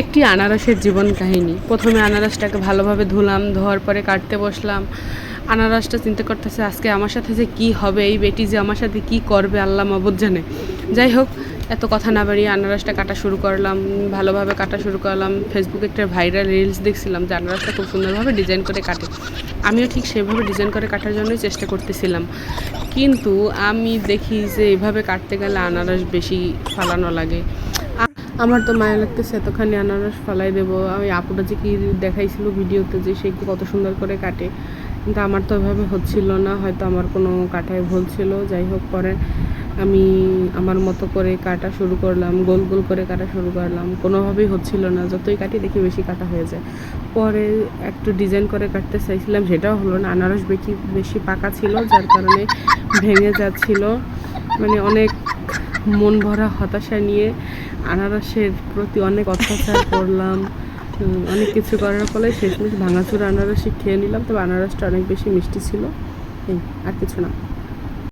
একটি আনারসের জীবন কাহিনী। প্রথমে আনারসটাকে ভালোভাবে ধুলাম, ধোয়ার পরে কাটতে বসলাম। আনারসটা চিন্তা করতেছে, আজকে আমার সাথে যে কী হবে, এই বেটি যে আমার সাথে কি করবে, আল্লাহ মাবুদ জানে। যাই হোক, এত কথা না বাড়িয়ে আনারসটা কাটা শুরু করলাম, ভালোভাবে কাটা শুরু করলাম। ফেসবুকে একটা ভাইরাল রিলস দেখছিলাম যে আনারসটা খুব সুন্দরভাবে ডিজাইন করে কাটে। আমিও ঠিক সেভাবে ডিজাইন করে কাটার জন্যই চেষ্টা করতেছিলাম। কিন্তু আমি দেখি যে এভাবে কাটতে গেলে আনারস বেশি ফালানো লাগে। আমার তো মায়া লাগতেছে এতখানি আনারস ফালাই দেবো। আমি আপুটা যে কি দেখাইছিল ভিডিওতে যে সে কত সুন্দর করে কাটে। কিন্তু আমার তো ওইভাবে হচ্ছিল না, হয়তো আমার কোনো কাটায় ভুল ছিল। যাই হোক, পরে আমি আমার মতো করে কাটা শুরু করলাম, গোল গোল করে কাটা শুরু করলাম। কোনোভাবেই হচ্ছিল না, যতই কাটি দেখি বেশি কাটা হয়ে যায়। পরে একটু ডিজাইন করে কাটতে চাইছিলাম, সেটাও হলো না। আনারস বেশি বেশি পাকা ছিল, যার কারণে ভেঙে যাচ্ছিল। মানে অনেক মন ভরা হতাশা নিয়ে আনারসের প্রতি অনেক অত্যাচার করলাম অনেক কিছু করার ফলে শেষমেশ ভাঙাচুর আনারসই খেয়ে নিলাম। তবে আনারসটা অনেক বেশি মিষ্টি ছিল। এই, আর কিছু না।